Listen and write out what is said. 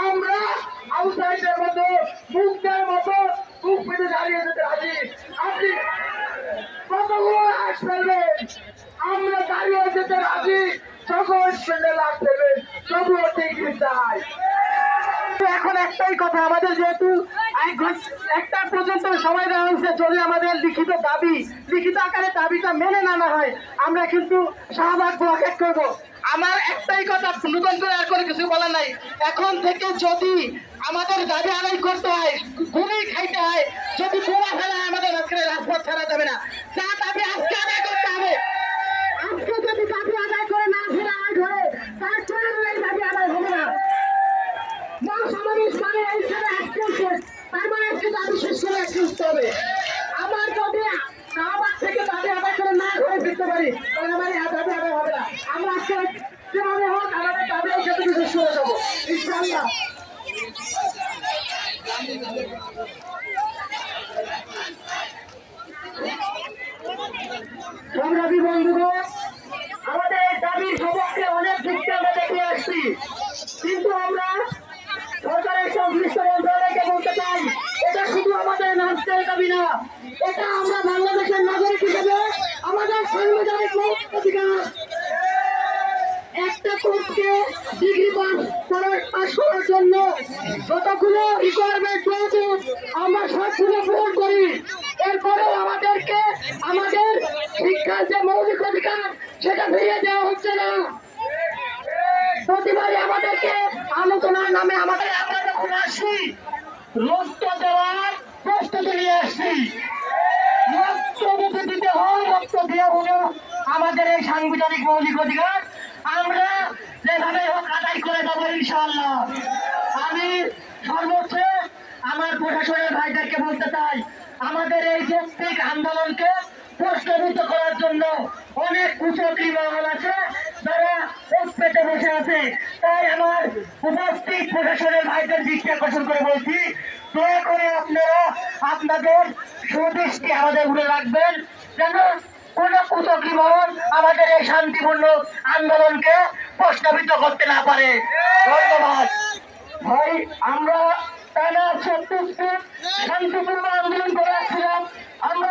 আমরা মতো দাঁড়িয়ে যেতে আপনি আমরা দাঁড়িয়ে যেতে এখন একটাই কথা, আমাদের যেহেতু এক একটা পর্যন্ত সময় দেওয়া হয়েছে যদি আমাদের লিখিত দাবি লিখিত আকারে দাবিটা মেনে না হয়, আমরা কিন্তু শাহবাগ ব্লকেট করব। আমার একটাই কথা নতুন করে আর কোনো কিছু বলার নাই। এখন থেকে যদি আমাদের দাবি আদায় করতে হয় গুলি খাইতে হয়, যদি বোমা ফেলা হয় আমাদের আজকে রাজপথ ছাড়া যাবে না। যা দাবি আজকে আদায় করতে হবে। আজকে যদি দাবি আদায় করে না ফেরা হয় ঘরে তার চলে এই দাবি আদায় হবে না। মহাসমাবেশ মানে এইখানে অ্যাকশন শেষ। তার মানে একটি দাবি শেষ করে অ্যাকশন উঠতে হবে আমার যদি শাহবাগ থেকে দাবি আদায় করে না ঘরে ফিরতে পারি তাহলে আমার এই দাবি আদায় হবে না আমরা আজকে যেভাবে হোক আমাদের দাবি এখান থেকে শেষ করে দেবো ইনশাআল্লাহ সংগ্রামী বন্ধুগণ, আমাদের দাবির সপক্ষে অনেক দিককে আমরা দেখে আসছি। কিন্তু আমরা সরকারের সংশ্লিষ্ট মন্ত্রণালয়কে বলতে চাই, এটা শুধু আমাদের নাচের দাবি না, এটা আমরা বাংলাদেশের নাগরিক হিসেবে আমাদের সাংবিধানিক মৌলিক অধিকার একটা কোর্সকে ডিগ্রি পাস করার জন্য যতগুলো রিকোয়ারমেন্ট রয়েছে, আমরা সবগুলো পূরণ করি। এরপরেও আমাদেরকে আমাদের শিক্ষার যে মৌলিক অধিকার, সেটা ফিরিয়ে দেওয়া হচ্ছে না। প্রতিবারই আমাদেরকে আলোচনার নামে আমাদের আমরা যখন রক্ত দেওয়ার প্রস্তুতি নিয়ে আসছি। রক্ত যদি দিতে হয়, রক্ত দিয়ে হলেও আমাদের এই সাংবিধানিক মৌলিক অধিকার। আমরা যেভাবে হোক আদায় করে দেবো ইনশাআল্লাহ। আমি সর্বোচ্চ আমার প্রশাসনের ভাইদেরকে বলতে চাই, আমাদের এই যৌক্তিক আন্দোলনকে প্রশ্নবিদ্ধ করার জন্য অনেক কুচক্রি মহল আছে, যারা পেতে বসে আছে। তাই আমার উপস্থিত প্রশাসনের ভাইদের দৃষ্টি আকর্ষণ করে বলছি, দয়া করে আপনারা আপনাদের সুদৃষ্টি আমাদের উপরে রাখবেন, যেন কোন কুচক্রি মহল আমাদের এই শান্তিপূর্ণ আন্দোলনকে প্রশ্নবিদ্ধ করতে না পারে। ধন্যবাদ। ভাই আমরা টানা ছত্রিশ শান্তিপূর্ণ আন্দোলন করে আসছিলাম। আমরা